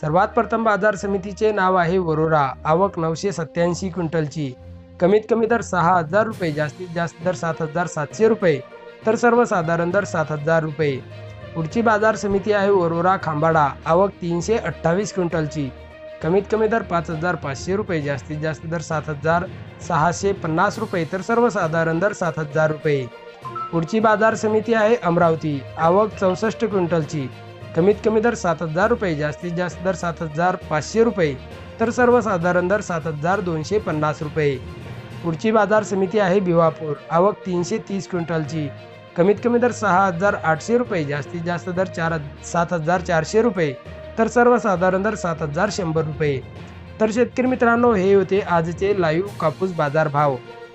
सर्वात प्रथम बाजार समितीचे नाव आहे वरोरा. आवक नऊशे सत्याऐंशी क्विंटलची. कमीत कमी दर सहा हजार रुपये जास्तीत जास्त दर सात हजार सातशे रुपये तर सर्वसाधारण दर सात हजार रुपये. पुढची बाजार समिती आहे वरोरा खांबाडा. आवक तीनशे अठ्ठावीस क्विंटलची. कमीत कमी दर पाच हजार पाचशे रुपये जास्तीत जास्त दर सात हजार सहाशे पन्नास रुपये तर सर्वसाधारण दर सात हजार रुपये. पुढची बाजार समिती आहे अमरावती. आवक चौसष्ट क्विंटलची. कमीत कमी दर सात हजार रुपये जास्तीत जास्त दर सात हजार पाचशे रुपये तर सर्वसाधारण दर सात हजार दोनशे पन्नास रुपये. पुढची बाजार समिती आहे भिवापूर आवक तीनशे तीस क्विंटलची. कमीत कमी दर सहा हजार आठशे रुपये जास्तीत जास्त दर चार सात हजार चारशे रुपये तर सर्वसाधारण दर सात हजार शंभर रुपये. तर शेतकरी मित्रांनो हे होते आजचे लाईव्ह कापूस बाजार भाव.